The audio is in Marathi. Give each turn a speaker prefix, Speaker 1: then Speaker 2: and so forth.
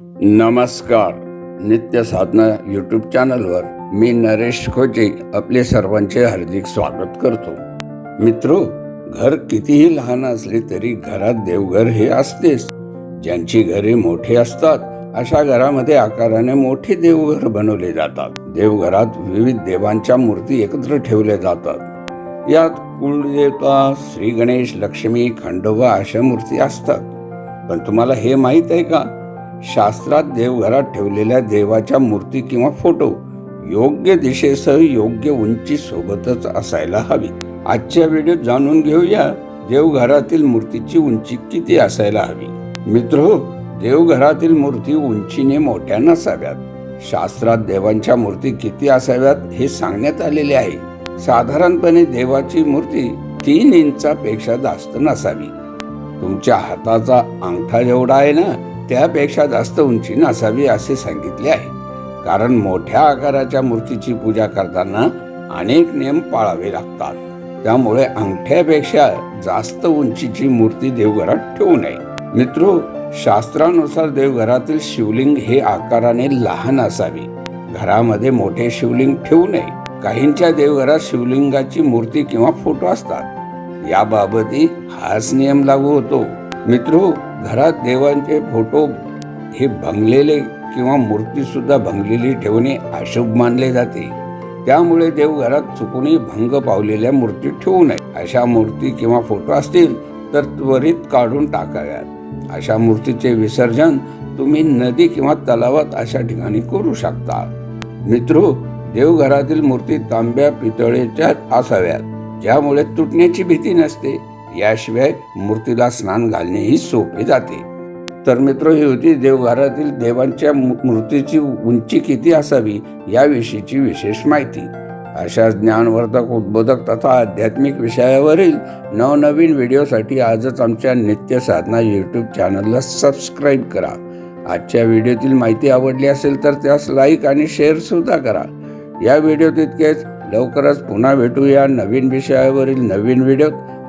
Speaker 1: नमस्कार. नित्य साधना यूट्यूब चॅनलवर मी नरेश खोचे आपले सर्वांचे हार्दिक स्वागत करतो. मित्रो घर कितीही लहान असले तरी घरात देवघर हे असतेच. ज्यांची घरे मोठी असतात अशा घरामध्ये आकाराने मोठे देवघर बनवले जातात. देवघरात विविध देवांच्या मूर्ती एकत्र ठेवल्या जातात. यात कुलदेवता श्री गणेश लक्ष्मी खंडोबा अशा मूर्ती असतात. पण तुम्हाला हे माहीत आहे का? शास्त्रात देवघरात ठेवलेल्या देवाच्या मूर्ती किंवा फोटो योग्य दिशेसह योग्य उंची सोबतच असायला हवी. आजच्या व्हिडिओत जाणून घेऊया देवघरातील मूर्तीची उंची किती असायला हवी. मित्र हो, देवघरातील मूर्ती उंचीने मोठ्या नसाव्यात. शास्त्रात देवांच्या मूर्ती किती असाव्यात हे सांगण्यात आलेले आहे. साधारणपणे देवाची मूर्ती तीन इंचापेक्षा जास्त नसावी. तुमच्या हाताचा अंगठा जेवढा आहे ना त्यापेक्षा जास्त उंची नसावी असे सांगितले आहे. कारण मोठ्या आकाराच्या मूर्तीची पूजा करताना अनेक नियम पाळावे लागतात. त्यामुळे अंगठ्यापेक्षा जास्त उंचीची मूर्ती देवघरात ठेवू नये. मित्रो शास्त्रानुसार देवघरातील शिवलिंग हे आकाराने लहान असावे. घरामध्ये मोठे शिवलिंग ठेवू नये. काहींच्या देवघरात शिवलिंगाची मूर्ती किंवा फोटो असतात. याबाबतही हाच नियम लागू होतो. मित्रो घरात देवांचे फोटो हे भंगलेले किंवा मूर्तीसुद्धा भंगलेली ठेवणे अशुभ मानले जाते. त्यामुळे देवघरात चुकूनही भंग पावलेल्या मूर्ती ठेवू नये. अशा मूर्ती किंवा फोटो असतील तर त्वरित काढून टाकाव्यात. अशा मूर्तीचे विसर्जन तुम्ही नदी किंवा तलावात अशा ठिकाणी करू शकता मित्रो देवघरातील मूर्ती तांब्या पितळेच्या असाव्यात ज्यामुळे तुटण्याची भीती नसते. याशिवाय मूर्तीला स्नान घालणेही सोपे जाते. तर मित्र ही होती देवघरातील देवांच्या मू- मूर्तीची उंची किती असावी याविषयीची विशेष माहिती. अशा ज्ञानवर्धक उद्बोधक तथा आध्यात्मिक विषयावरील नवनवीन व्हिडिओसाठी आजच आमच्या नित्य साधना यूट्यूब चॅनलला सबस्क्राईब करा. आजच्या व्हिडिओतील माहिती आवडली असेल तर त्यास लाईक आणि शेअर सुद्धा करा. या व्हिडिओ तितकेच. लवकरच पुन्हा भेटूया नवीन विषयावरील नवीन व्हिडिओत.